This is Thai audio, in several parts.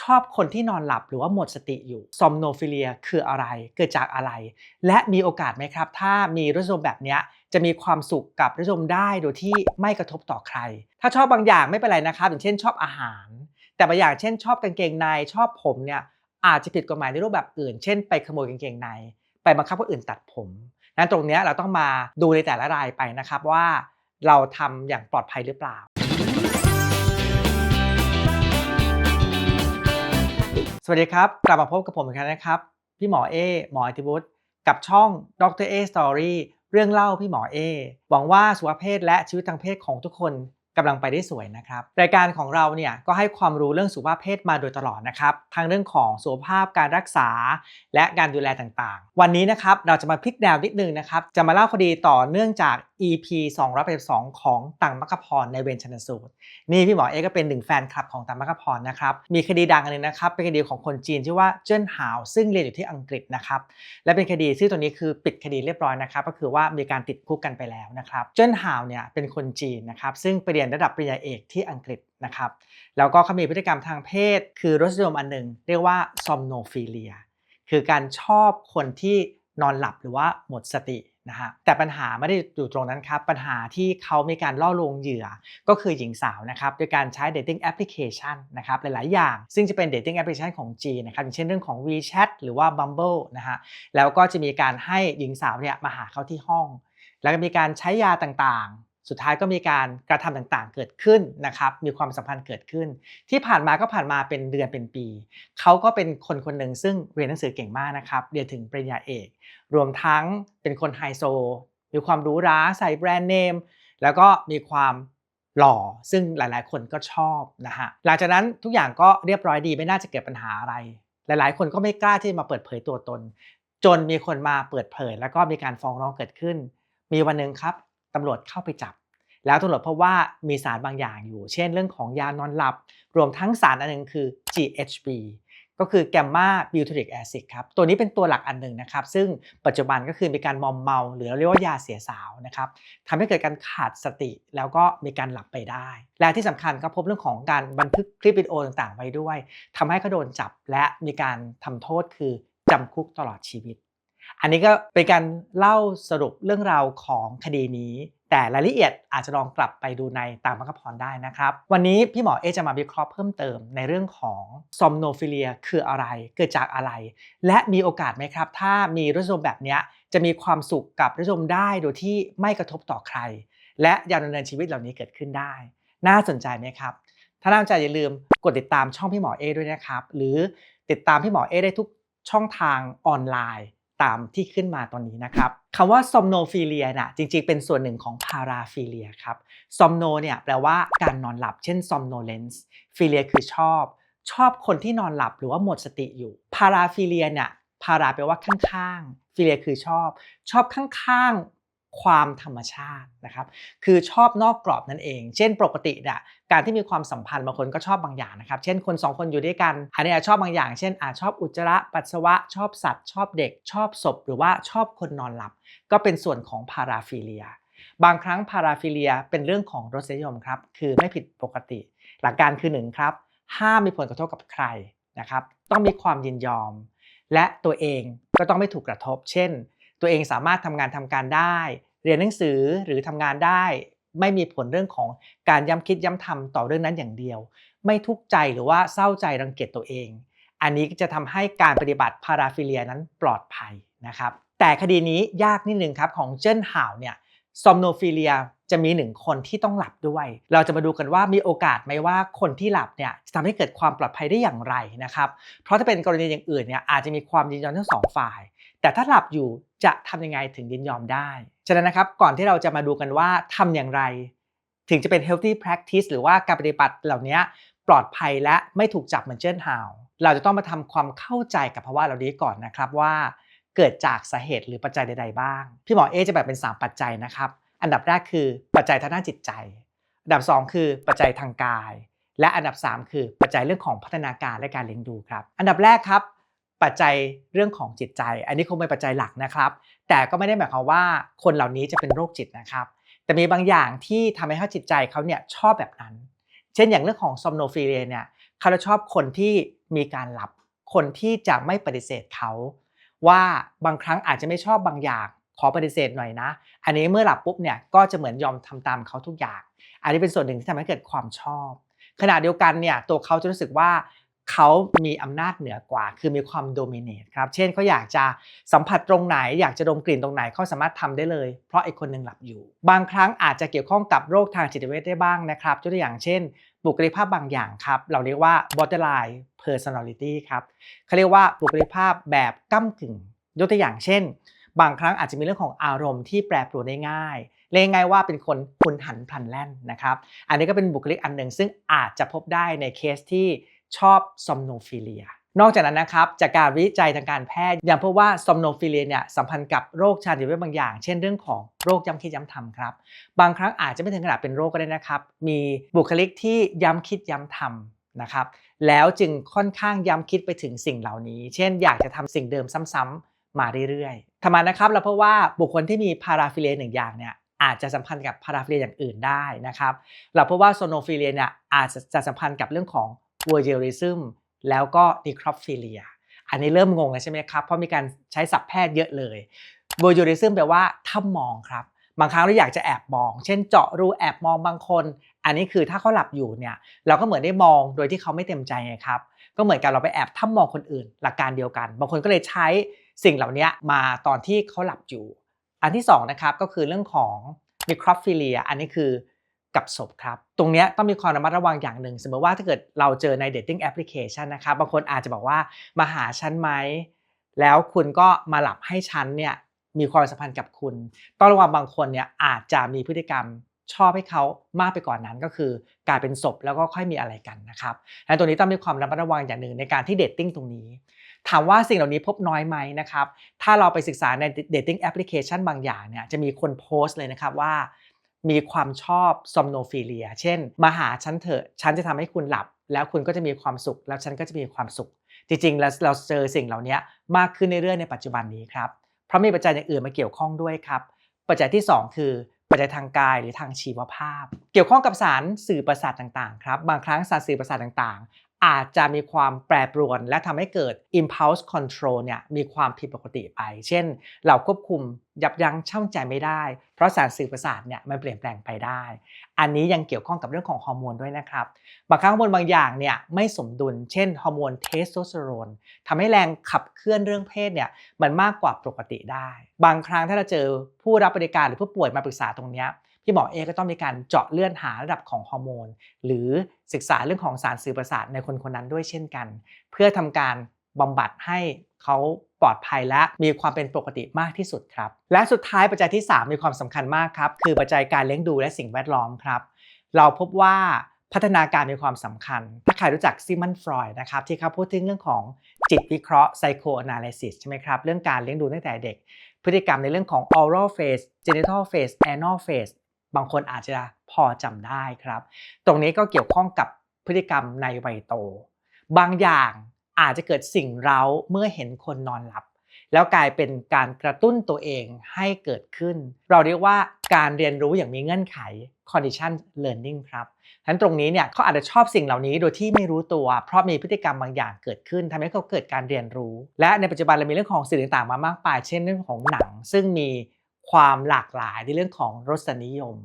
ชอบคนที่นอนหลับหรือว่าหมดสติอยู่ซอมโนฟิเลียคืออะไร เกิดจากอะไร และมีโอกาสไหมครับ ถ้ามีรสนิยมแบบเนี้ยจะมีความสุขกับรสนิยมได้โดยที่ไม่กระทบต่อใคร ถ้าชอบบางอย่างไม่เป็นไรนะครับ อย่างเช่นชอบอาหาร แต่บางอย่างเช่นชอบกางเกงในชอบผมเนี่ยอาจจะผิดกฎหมายในรูปแบบอื่น เช่น ไปขโมยกางเกงใน ไปบังคับคนอื่นตัดผมนั้นตรงนี้เราต้องมาดูในแต่ละรายไปนะครับว่าเราทำอย่างปลอดภัยหรือเปล่า สวัสดีครับ กลับมาพบกับผมอีกครั้งนะครับ พี่หมอเอหมออธิวุฒิกับช่องดรเอสตอรี่เรื่องเล่าพี่หมอเอหวังว่าสุขภาพเพศและชีวิตทางเพศของทุกคนกำลังไปได้สวยนะครับ รายการของเราเนี่ยก็ให้ความรู้เรื่องสุขภาพเพศมาโดยตลอดนะครับทั้งเรื่องของสุขภาพการรักษา และการดูแลต่างๆ วันนี้นะครับเราจะมาพลิกแนวนิดนึงนะครับ จะมาเล่าคดีต่อเนื่องจาก EP 282ของตังมัคพรในเวรชันสูตร นี่พี่หมอเอก็เป็นหนึ่งแฟนคลับของตังมัคพรนะครับ มีคดีดังอันนึงนะครับ เป็นคดีของคนจีนชื่อว่าเจิ้นหาวซึ่งเรียนอยู่ที่อังกฤษนะครับ และเป็นคดีที่ตัวนี้คือปิดคดีเรียบร้อยนะครับ ก็คือว่ามีการติดคุกกันไปแล้วนะครับ เจิ้นหาวเนี่ยเป็นคนจีนนะครับซึ่งไปเรียนระดับปริญญาเอกที่อังกฤษนะครับ แล้วก็เขามีพฤติกรรมทางเพศ คือรสนิยมอันหนึ่งเรียกว่าซอมโนฟิเลีย คือการชอบคนที่นอนหลับหรือว่าหมดสติ นะฮะแต่ปัญหาไม่ได้อยู่ตรงนั้นครับ ปัญหาที่เขามีการล่อลวงเหยื่อ ก็คือหญิงสาวนะครับโดยการใช้ dating application นะครับหลาย ๆ อย่าง ซึ่งจะเป็น dating application ของจีนนะครับอย่างเช่นเรื่องของ WeChat หรือว่า Bumble นะฮะแล้วก็จะมีการให้หญิงสาวเนี่ยมาหาเขาที่ห้อง แล้วก็มีการใช้ยาต่าง ๆ สุดท้ายก็มีการกระทำต่างๆ เกิดขึ้นนะครับ มีความสัมพันธ์เกิดขึ้น ที่ผ่านมาก็ผ่านมาเป็นเดือนเป็นปี เขาก็เป็นคนคนหนึ่งซึ่งเรียนหนังสือเก่งมากนะครับ เรียนถึงปริญญาเอก รวมทั้งเป็นคนไฮโซ มีความหรูหราใส่แบรนด์เนม แล้วก็มีความหล่อ ซึ่งหลายๆ คนก็ชอบนะฮะ หลังจากนั้นทุกอย่างก็เรียบร้อยดีไม่น่าจะเกิดปัญหาอะไร หลายๆ คนก็ไม่กล้าที่จะมาเปิดเผยตัวตน จนมีคนมาเปิดเผย แล้วก็มีการฟ้องร้องเกิดขึ้น มีวันหนึ่งครับ ตำรวจเข้าไปจับ แล้วตำรวจพบว่ามีสารบางอย่างอยู่ เช่น เรื่องของยานอนหลับ รวมทั้งสารอันหนึงคือ GHB ก็คือแกมมาบิวทริกแอซิดครับ ตัวนี้เป็นตัวหลักอันหนึ่งนะครับ ซึ่งปัจจุบันก็คือมีการมอมเมา หรือเราเรียกว่ายาเสียสาวนะครับทำให้เกิดการขาดสติแล้วก็มีการหลับไปได้ และที่สำคัญก็พบเรื่องของการบันทึกคลิปวิดีโอต่างๆ ไว้ด้วยทำให้เขาโดนจับและมีการทำโทษคือจำคุกตลอดชีวิต อันนี้ก็เป็นการเล่าสรุปเรื่องราวของคดีนี้ แต่รายละเอียดอาจจะลองกลับไปดูในตามมัคคพรได้นะครับ วันนี้พี่หมอเอจะมาวิเคราะห์เพิ่มเติมในเรื่องของซอมโนฟิเลียคืออะไร เกิดจากอะไร และมีโอกาสไหมครับ ถ้ามีรสนิยมแบบนี้จะมีความสุขกับรสนิยมได้โดยที่ไม่กระทบต่อใคร และยาวดำเนินชีวิตเหล่านี้เกิดขึ้นได้ น่าสนใจไหมครับ ถ้าน่าสนใจอย่าลืมกดติดตามช่องพี่หมอเอด้วยนะครับ หรือติดตามพี่หมอเอได้ทุกช่องทางออนไลน์ ตามที่ขึ้นมาตอนนี้นะครับคำว่า somnophilia น่ะจริงๆ เป็นส่วนหนึ่งของ paraphilia ครับ somno เนี่ยแปลว่าการนอนหลับเช่น somnolence philia คือชอบ ชอบคนที่นอนหลับหรือว่าหมดสติอยู่ paraphilia เนี่ย para แปลว่าข้างๆ philia คือชอบ ชอบข้างๆ ความธรรมชาตินะครับ คือชอบนอกกรอบนั่นเอง เช่นปกติเนี่ยการที่มีความสัมพันธ์บางคนก็ชอบบางอย่างนะครับ เช่นคนสองคนอยู่ด้วยกัน อันนี้ชอบบางอย่าง เช่นอาจชอบอุจจาระปัสสาวะ ชอบสัตว์ ชอบเด็ก ชอบศพ หรือว่าชอบคนนอนหลับ ก็เป็นส่วนของพาราฟิเลีย บางครั้งพาราฟิเลียเป็นเรื่องของรสนิยมครับ คือไม่ผิดปกติ หลักการคือหนึ่งครับ ห้ามมีผลกระทบกับใครนะครับ ต้องมีความยินยอม และตัวเองก็ต้องไม่ถูกกระทบ เช่น ตัวเองสามารถทำงานทำการได้ เรียนหนังสือหรือทำงานได้ ไม่มีผลเรื่องของการย้ำคิดย้ำทำต่อเรื่องนั้นอย่างเดียว ไม่ทุกข์ใจหรือว่าเศร้าใจรังเกียจตัวเอง อันนี้จะทำให้การปฏิบัติพาราฟิเลียนั้นปลอดภัยนะครับแต่คดีนี้ยากนิดนึงครับของเจิ้นห่าวเนี่ยซอมโนฟิเลียจะมีหนึ่งคนที่ต้องหลับด้วย เราจะมาดูกันว่ามีโอกาสไหมว่าคนที่หลับเนี่ยจะทำให้เกิดความปลอดภัยได้อย่างไรนะครับ เพราะถ้าเป็นกรณีอย่างอื่นเนี่ยอาจจะมีความยินยอมทั้งสองฝ่าย แต่ถ้าหลับอยู่จะทำยังไงถึงยินยอมได้ ฉะนั้นนะครับก่อนที่เราจะมาดูกันว่าทำอย่างไร ถึงจะเป็น healthy practice หรือว่าการปฏิบัติเหล่านี้ปลอดภัยและไม่ถูกจับเหมือนเจิ้นห่าวเราจะต้องมาทำความเข้าใจกับภาวะเหล่านี้ก่อนนะครับว่าเกิดจากสาเหตุหรือปัจจัยใด ๆ บ้าง พี่หมอเอจะแบ่งเป็น 3 ปัจจัยนะครับ อันดับแรกคือปัจจัยทางด้านจิตใจ อันดับ 2 คือปัจจัยทางกาย และอันดับ 3 คือปัจจัยเรื่องของพัฒนาการและการเลี้ยงดูครับ อันดับแรกครับ ปัจจัยเรื่องของจิตใจ อันนี้คงเป็นปัจจัยหลักนะครับ แต่ก็ไม่ได้หมายความว่าคนเหล่านี้จะเป็นโรคจิตนะครับ แต่มีบางอย่างที่ทำให้เขาจิตใจเขาเนี่ยชอบแบบนั้น เช่นอย่างเรื่องของซอมโนฟิเลียเนี่ยเขาจะชอบคนที่มีการหลับ คนที่จะไม่ปฏิเสธเขา ว่าบางครั้งอาจจะไม่ชอบบางอย่างขอปฏิเสธหน่อยนะ อันนี้เมื่อหลับปุ๊บเนี่ยก็จะเหมือนยอมทำตามเขาทุกอย่าง อันนี้เป็นส่วนหนึ่งที่ทำให้เกิดความชอบ ขณะเดียวกันเนี่ยตัวเขาจะรู้สึกว่า เขามีอำนาจเหนือกว่า คือมีความโดมิเนตครับ เช่นเขาอยากจะสัมผัสตรงไหน อยากจะดมกลิ่นตรงไหนเขาสามารถทำได้เลย เพราะไอ้คนหนึ่งหลับอยู่ บางครั้งอาจจะเกี่ยวข้องกับโรคทางจิตเวชได้บ้างนะครับยกตัวอย่างเช่น บุคลิกภาพบางอย่างครับ เราเรียกว่า borderline personality ครับเขาเรียกว่าบุคลิกภาพแบบก้ากึ่ง ยกตัวอย่างเช่น บางครั้งอาจจะมีเรื่องของอารมณ์ที่แปรปรวนได้ง่ายเรียกง่ายว่าเป็นคนหุนหันพลันแล่นนะครับ อันนี้ก็เป็นบุคลิกอันหนึ่งซึ่งอาจจะพบได้ในเคสที่ ชอบซอมโนฟิเลีย นอกจากนั้นนะครับจากการวิจัยทางการแพทย์ยังพบว่าซอมโนฟิเลียเนี่ยสัมพันธ์กับโรคชาติเวชบางอย่าง เช่นเรื่องของโรคย้ำคิดย้ำทำครับ บางครั้งอาจจะไม่ถึงขนาดเป็นโรคก็ได้นะครับ มีบุคลิกที่ย้ำคิดย้ำทำนะครับแล้วจึงค่อนข้างย้ำคิดไปถึงสิ่งเหล่านี้ เช่น อยากจะทำสิ่งเดิมซ้ำๆมาเรื่อยๆทำไมนะครับเราเพราะว่าบุคคลที่มีพาราฟิเลียหนึ่งอย่างเนี่ยอาจจะสัมพันธ์กับพาราฟิเลียอย่างอื่นได้นะครับ เราพบว่าโซโนฟิเลียเนี่ยอาจจะสัมพันธ์กับเรื่องของ วอร์เจอริซึมแล้วก็นิครอฟฟิเลีย อันนี้เริ่มงงแล้วใช่ไหมครับ เพราะมีการใช้ศัพท์แพทย์เยอะเลย v o y e u r i s m แปลว่าถ้ามองครับ บางครั้งเราอยากจะแอบมอง เช่นเจาะรูแอบมองบางคน อันนี้คือถ้าเขาหลับอยู่เนี่ยเราก็เหมือนได้มองโดยที่เขาไม่เต็มใจไงครับ ก็เหมือนกับเราไปแอบถ้ามองคนอื่น หลักการเดียวกัน บางคนก็เลยใช้สิ่งเหล่านี้มาตอนที่เขาหลับอยู่ อันที่2นะครับก็คือเรื่องของ m i c r o p h i l i a อันนี้คือ กับศพครับ ตรงนี้ต้องมีความระมัดระวังอย่างหนึ่ง สมมติว่าถ้าเกิดเราเจอใน dating application นะครับ บางคนอาจจะบอกว่ามาหาฉันไหม แล้วคุณก็มาหลับให้ฉันเนี่ยมีความสัมพันธ์กับคุณ ต้องระวังบางคนเนี่ยอาจจะมีพฤติกรรมชอบให้เขามากไปก่อนนั้นก็คือกลายเป็นศพแล้วก็ค่อยมีอะไรกันนะครับและตัวนี้ต้องมีความระมัดระวังอย่างหนึ่งในการที่เดทติ้งตรงนี้ ถามว่าสิ่งเหล่านี้พบน้อยไหมนะครับ ถ้าเราไปศึกษาใน dating application บางอย่างเนี่ยจะมีคนโพสต์เลยนะครับว่า มีความชอบซอมโนฟิเลีย เช่น มาหาฉันเถอะ ฉันจะทำให้คุณหลับ แล้วคุณก็จะมีความสุข แล้วฉันก็จะมีความสุข จริงๆ แล้วเราเจอสิ่งเหล่านี้มากขึ้นเรื่อยๆในปัจจุบันนี้ครับ เพราะมีปัจจัยอย่างอื่นมาเกี่ยวข้องด้วยครับ ปัจจัยที่ 2 คือปัจจัยทางกายหรือทางชีวภาพ เกี่ยวข้องกับสารสื่อประสาทต่างๆ ครับ บางครั้งสารสื่อประสาทต่าง อาจจะมีความแปรปรวน และทำให้เกิด impulse control เนี่ยมีความผิดปกติไป เช่น เราควบคุมยับยั้งชั่งใจไม่ได้ เพราะสารสื่อประสาทเนี่ยมันเปลี่ยนแปลงไปได้ อันนี้ยังเกี่ยวข้องกับเรื่องของฮอร์โมนด้วยนะครับ บางครั้งฮอร์โมนบางอย่างเนี่ยไม่สมดุล เช่นฮอร์โมนเทสโทสเตอโรนทำให้แรงขับเคลื่อนเรื่องเพศเนี่ยมันมากกว่าปกติได้ บางครั้งถ้าเราเจอผู้รับบริการหรือผู้ป่วยมาปรึกษาตรงนี้ พี่หมอเอก็ต้องมีการเจาะเลือดหาระดับของฮอร์โมน หรือศึกษาเรื่องของสารสื่อประสาทในคนคนนั้นด้วยเช่นกัน เพื่อทำการบำบัดให้เขาปลอดภัยและมีความเป็นปกติมากที่สุดครับ และสุดท้ายปัจจัยที่ 3 มีความสำคัญมากครับ คือปัจจัยการเลี้ยงดูและสิ่งแวดล้อมครับ เราพบว่าพัฒนาการมีความสำคัญ ถ้าใครรู้จักซิมันฟรอยด์นะครับ ที่เขาพูดถึงเรื่องของจิตวิเคราะห์ psychoanalysis ใช่ไหมครับ เรื่องการเลี้ยงดูตั้งแต่เด็ก พฤติกรรมในเรื่องของ oral phase genital phase anal phase บางคนอาจจะพอจำได้ครับ ตรงนี้ก็เกี่ยวข้องกับพฤติกรรมในวัยโต บางอย่างอาจจะเกิดสิ่งเร้าเมื่อเห็นคนนอนหลับ แล้วกลายเป็นการกระตุ้นตัวเองให้เกิดขึ้น เราเรียกว่าการเรียนรู้อย่างมีเงื่อนไข condition learning ครับฉะนั้นตรงนี้เนี่ยเขาอาจจะชอบสิ่งเหล่านี้โดยที่ไม่รู้ตัว เพราะมีพฤติกรรมบางอย่างเกิดขึ้นทำให้เขาเกิดการเรียนรู้ และในปัจจุบันเรามีเรื่องของสื่อต่างๆมามากมายเช่นเรื่องของหนัง ซึ่งมี ความหลากหลายในเรื่องของรสนิยม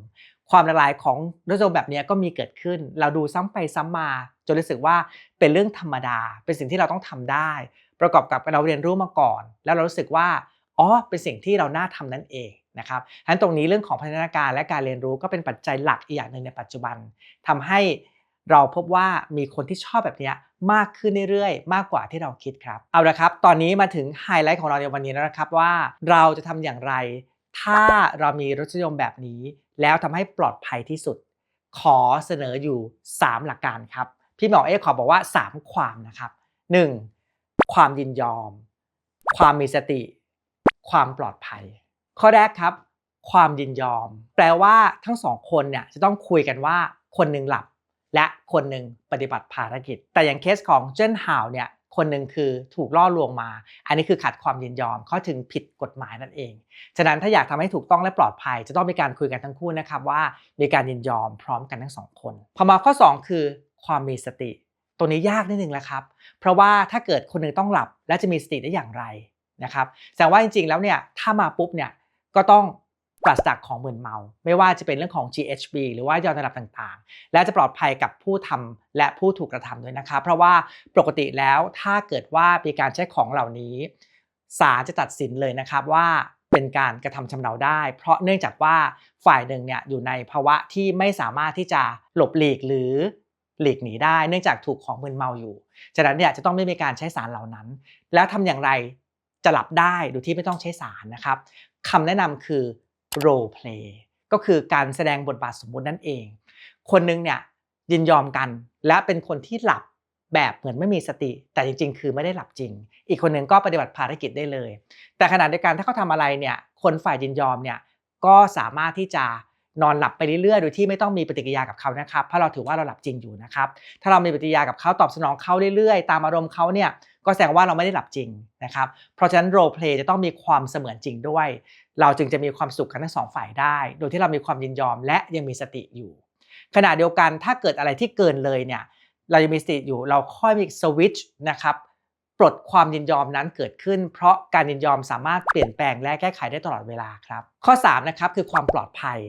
ความหลากหลายของรสนิยมแบบนี้ก็มีเกิดขึ้น เราดูซ้ำไปซ้ำมา จนรู้สึกว่าเป็นเรื่องธรรมดา เป็นสิ่งที่เราต้องทำได้ ประกอบกับเราเรียนรู้มาก่อน แล้วเรารู้สึกว่าอ๋อเป็นสิ่งที่เราน่าทำนั่นเองนะครับฉะนั้นตรงนี้เรื่องของพัฒนาการและการเรียนรู้ก็เป็นปัจจัยหลักอีกอย่างหนึ่งในปัจจุบันทำให้เราพบว่ามีคนที่ชอบแบบนี้มากขึ้นเรื่อยๆ มากกว่าที่เราคิดครับ เอาละครับ ตอนนี้มาถึงไฮไลท์ของเราในวันนี้แล้วนะครับว่าเราจะทำอย่างไร ถ้าเรามีรสนิยมแบบนี้ แล้วทำให้ปลอดภัยที่สุด ขอเสนออยู่ 3 หลักการครับ พี่หมอเอขอบอกว่า 3 ความนะครับ 1. ความยินยอม ความมีสติ ความปลอดภัย ข้อแรกครับ ความยินยอม แปลว่าทั้งสองคนเนี่ยจะต้องคุยกันว่าคนหนึ่งหลับและคนหนึ่งปฏิบัติภารกิจ แต่อย่างเคสของเจิ้นหาวเนี่ย คนหนึ่งคือถูกล่อลวงมา อันนี้คือขัดความยินยอมเขาถึงผิดกฎหมายนั่นเอง ฉะนั้นถ้าอยากทำให้ถูกต้องและปลอดภัย จะต้องมีการคุยกันทั้งคู่นะครับว่ามีการยินยอมพร้อมกันทั้งสองคนพอมาข้อ 2 คือความมีสติ ตัวนี้ยากนิดนึงแล้วครับ เพราะว่าถ้าเกิดคนหนึ่งต้องหลับและจะมีสติได้อย่างไรนะครับแสดงว่าจริงๆแล้วเนี่ยถ้ามาปุ๊บเนี่ยก็ต้อง ปราศจากของมึนเมา ไม่ว่าจะเป็นเรื่องของ GHB หรือว่ายาระดับต่างๆ และจะปลอดภัยกับผู้ทำและผู้ถูกกระทำด้วยนะครับเพราะว่าปกติแล้วถ้าเกิดว่ามีการใช้ของเหล่านี้ศาลจะตัดสินเลยนะครับว่าเป็นการกระทำชำเราได้ เพราะเนื่องจากว่าฝ่ายหนึ่งเนี่ยอยู่ในภาวะที่ไม่สามารถที่จะหลบหลีกหรือหลีกหนีได้ เนื่องจากถูกของมึนเมาอยู่ ฉะนั้นเนี่ยจะต้องไม่มีการใช้สารเหล่านั้น แล้วทำอย่างไรจะหลับได้โดยที่ไม่ต้องใช้สารนะครับคำแนะนำคือ role play ก็คือการแสดงบทบาทสมมุตินั่นเอง คนหนึงเนี่ยยินยอมกันและเป็นคนที่หลับแบบเหมือนไม่มีสติ แต่จริง ๆ คือไม่ได้หลับจริง อีกคนหนึ่งก็ปฏิบัติภารกิจได้เลย แต่ขณะเดียวกันถ้าเขาทำอะไรเนี่ยคนฝ่ายยินยอมเนี่ยก็สามารถที่จะนอนหลับไปเรื่อยๆ โดยที่ไม่ต้องมีปฏิกิริยากับเขานะครับ เพราะเราถือว่าเราหลับจริงอยู่นะครับ ถ้าเรามีปฏิกิริยากับเขาตอบสนองเขาเรื่อยๆ ตามอารมณ์เขาเนี่ย ก็แสดงว่าเราไม่ได้หลับจริงนะครับ เพราะฉะนั้น role play จะต้องมีความเสมือนจริงด้วย เราจึงจะมีความสุขกันทั้งสองฝ่ายได้ โดยที่เรามีความยินยอมและยังมีสติอยู่ ขณะเดียวกันถ้าเกิดอะไรที่เกินเลยเนี่ยเรายังมีสติอยู่เราค่อยมีสวิตช์นะครับปลดความยินยอมนั้นเกิดขึ้น เพราะการยินยอมสามารถเปลี่ยนแปลงและแก้ไขได้ตลอดเวลาครับ ข้อ 3 นะครับคือความปลอดภัย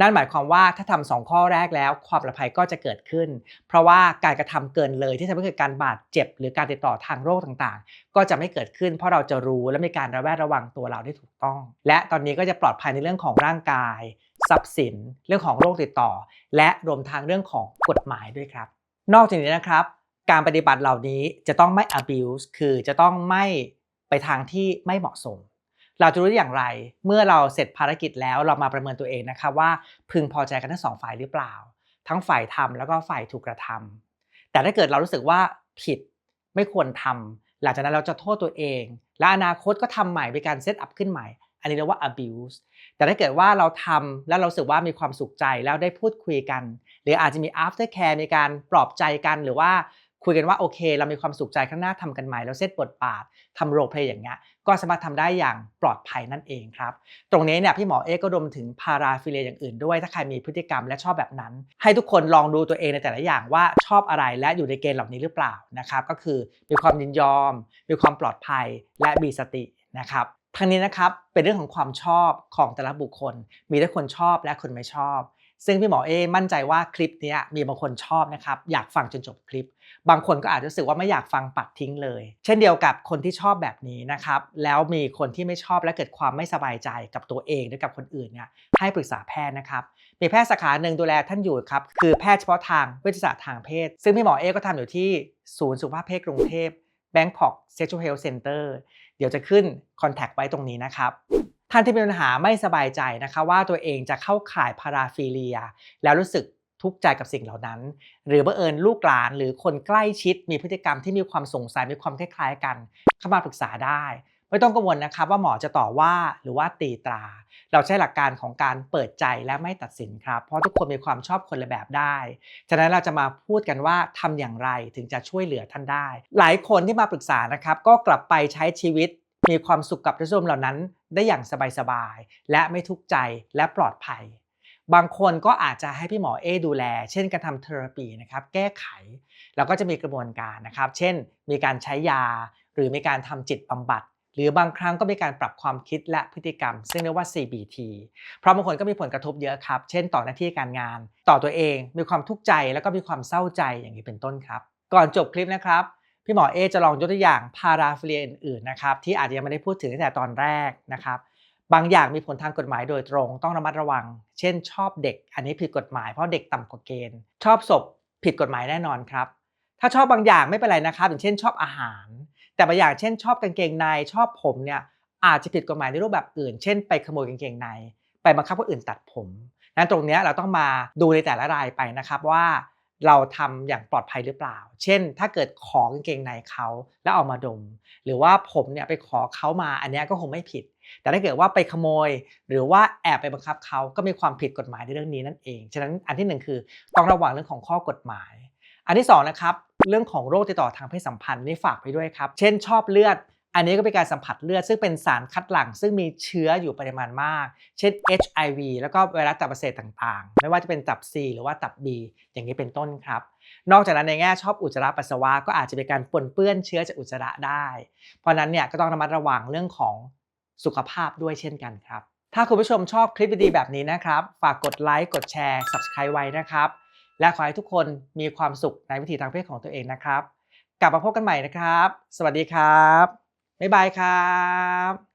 นั่นหมายความว่าถ้าทำสองข้อแรกแล้วความปลอดภัยก็จะเกิดขึ้น เพราะว่าการกระทำเกินเลยที่ทำให้เกิดการบาดเจ็บ หรือการติดต่อทางโรคต่างๆ ก็จะไม่เกิดขึ้น เพราะเราจะรู้และมีการระแวดระวังตัวเราได้ถูกต้อง และตอนนี้ก็จะปลอดภัยในเรื่องของร่างกาย ทรัพย์สิน เรื่องของโรคติดต่อ และรวมทั้งเรื่องของกฎหมายด้วยครับ นอกจากนี้นะครับ การปฏิบัติเหล่านี้จะต้องไม่ abuse คือจะต้องไม่ไปทางที่ไม่เหมาะสม เราจะรู้ได้อย่างไร เมื่อเราเสร็จภารกิจแล้วเรามาประเมินตัวเองนะครับว่าพึงพอใจกันทั้งสองฝ่ายหรือเปล่า ทั้งฝ่ายทำแล้วก็ฝ่ายถูกกระทำแต่ถ้าเกิดเรารู้สึกว่าผิดไม่ควรทำหลังจากนั้นเราจะโทษตัวเอง และอนาคตก็ทำใหม่เป็นการเซตอัพขึ้นใหม่ อันนี้เรียกว่า abuse แต่ถ้าเกิดว่าเราทำแล้วเราสึกว่ามีความสุขใจแล้วได้พูดคุยกัน หรืออาจจะมี after care มีการปลอบใจกันหรือว่า คุยกันว่าโอเคเรามีความสุขใจข้างหน้าทำกันใหม่แล้วเซตบทบาททำโรเพลย์อย่างเงี้ยก็สามารถทำได้อย่างปลอดภัยนั่นเองครับ ตรงนี้เนี่ยพี่หมอเอก็รวมถึงพาราฟิเลอย่างอื่นด้วย ถ้าใครมีพฤติกรรมและชอบแบบนั้น ให้ทุกคนลองดูตัวเองในแต่ละอย่างว่าชอบอะไรและอยู่ในเกณฑ์เหล่านี้หรือเปล่านะครับก็คือมีความยินยอม มีความปลอดภัยและมีสตินะครับทั้งนี้นะครับเป็นเรื่องของความชอบของแต่ละบุคคล มีทั้งคนชอบและคนไม่ชอบ ซึ่งพี่หมอเอมั่นใจว่าคลิปนี้มีบางคนชอบนะครับอยากฟังจนจบคลิป บางคนก็อาจจะรู้สึกว่าไม่อยากฟังปัดทิ้งเลย เช่นเดียวกับคนที่ชอบแบบนี้นะครับแล้วมีคนที่ไม่ชอบและเกิดความไม่สบายใจกับตัวเองหรือกับคนอื่นเนี่ยให้ปรึกษาแพทย์นะครับมีแพทย์สาขาหนึ่งดูแลท่านอยู่ครับคือแพทย์เฉพาะทางเวชศาสตร์ทางเพศ ซึ่งพี่หมอเอก็ทำอยู่ที่ศูนย์สุขภาพเพศกรุงเทพ Bangkok Sexual Health Center เดี๋ยวจะขึ้นคอนแทคไว้ตรงนี้นะครับ ท่านที่มีปัญหาไม่สบายใจนะคะว่าตัวเองจะเข้าข่ายพาราฟิเลีย แล้วรู้สึกทุกข์ใจกับสิ่งเหล่านั้น หรือบังเอิญลูกหลานหรือคนใกล้ชิด มีพฤติกรรมที่มีความสงสัยมีความคล้ายๆกัน เข้ามาปรึกษาได้ ไม่ต้องกังวลนะครับว่าหมอจะต่อว่าหรือว่าตีตรา เราใช้หลักการของการเปิดใจและไม่ตัดสินครับเพราะทุกคนมีความชอบคนละแบบได้ฉะนั้นเราจะมาพูดกันว่าทำอย่างไรถึงจะช่วยเหลือท่านได้ หลายคนที่มาปรึกษานะครับก็กลับไปใช้ชีวิต มีความสุขกับรสนิยมเหล่านั้นได้อย่างสบายๆ และไม่ทุกข์ใจและปลอดภัย บางคนก็อาจจะให้พี่หมอเอดูแล เช่นการทำเทอราปีนะครับแก้ไข แล้วก็จะมีกระบวนการนะครับ เช่น มีการใช้ยา หรือมีการทำจิตบำบัดหรือบางครั้งก็มีการปรับความคิดและพฤติกรรม ซึ่งเรียกว่า CBT เพราะบางคนก็มีผลกระทบเยอะครับ เช่นต่อหน้าที่การงาน ต่อตัวเอง มีความทุกข์ใจแล้วก็มีความเศร้าใจอย่างนี้เป็นต้นครับ ก่อนจบคลิปนะครับ พี่หมอเอจะลองยกตัวอย่างพาราฟิเลียอื่นๆนะครับที่อาจจะยังไม่ได้พูดถึงตั้งแต่ตอนแรกนะครับบางอย่างมีผลทางกฎหมายโดยตรงต้องระมัดระวัง เช่น ชอบเด็ก อันนี้ผิดกฎหมายเพราะเด็กต่ำกว่าเกณฑ์ ชอบศพผิดกฎหมายแน่นอนครับ ถ้าชอบบางอย่างไม่เป็นไรนะครับ อย่างเช่น ชอบอาหาร แต่บางอย่างเช่น ชอบกางเกงในชอบผมเนี่ยอาจจะผิดกฎหมายในรูปแบบอื่น เช่น ไปขโมยกางเกงใน ไปบังคับคนอื่นตัดผมนั้นตรงนี้เราต้องมาดูในแต่ละรายไปนะครับว่า เราทำอย่างปลอดภัยหรือเปล่า เช่น ถ้าเกิดของเกงในเขาแล้วเอามาดม หรือว่าผมเนี่ยไปขอเขามาอันนี้ก็คงไม่ผิด แต่ถ้าเกิดว่าไปขโมย หรือว่าแอบไปบังคับเขาก็มีความผิดกฎหมายในเรื่องนี้นั่นเอง ฉะนั้นอันที่หนึ่งคือต้องระวังเรื่องของข้อกฎหมาย อันที่สองนะครับเรื่องของโรคติดต่อทางเพศสัมพันธ์นี่ฝากไปด้วยครับ เช่นชอบเลือด อันนี้ก็เป็นการสัมผัสเลือดซึ่งเป็นสารคัดหลั่ง ซึ่งมีเชื้ออยู่ปริมาณมาก เช่น HIV แล้วก็ไวรัสตับอักเสบต่างๆ ไม่ว่าจะเป็นตับ C หรือว่าตับ B อย่างนี้เป็นต้นครับ นอกจากนั้นในแง่ชอบอุจจาระปัสสาวะก็อาจจะเป็นการปนเปื้อนเชื้อจากอุจจาระได้ เพราะฉะนั้นเนี่ยก็ต้องระมัดระวังเรื่องของสุขภาพด้วยเช่นกันครับ ถ้าคุณผู้ชมชอบคลิปดีๆแบบนี้นะครับ ฝากกดไลค์กดแชร์ Subscribe ไว้นะครับ และขอให้ทุกคนมีความสุขในวิถีทางเพศของตัวเองนะครับ กลับมาพบกันใหม่นะครับ สวัสดีครับ บ๊ายบายครับ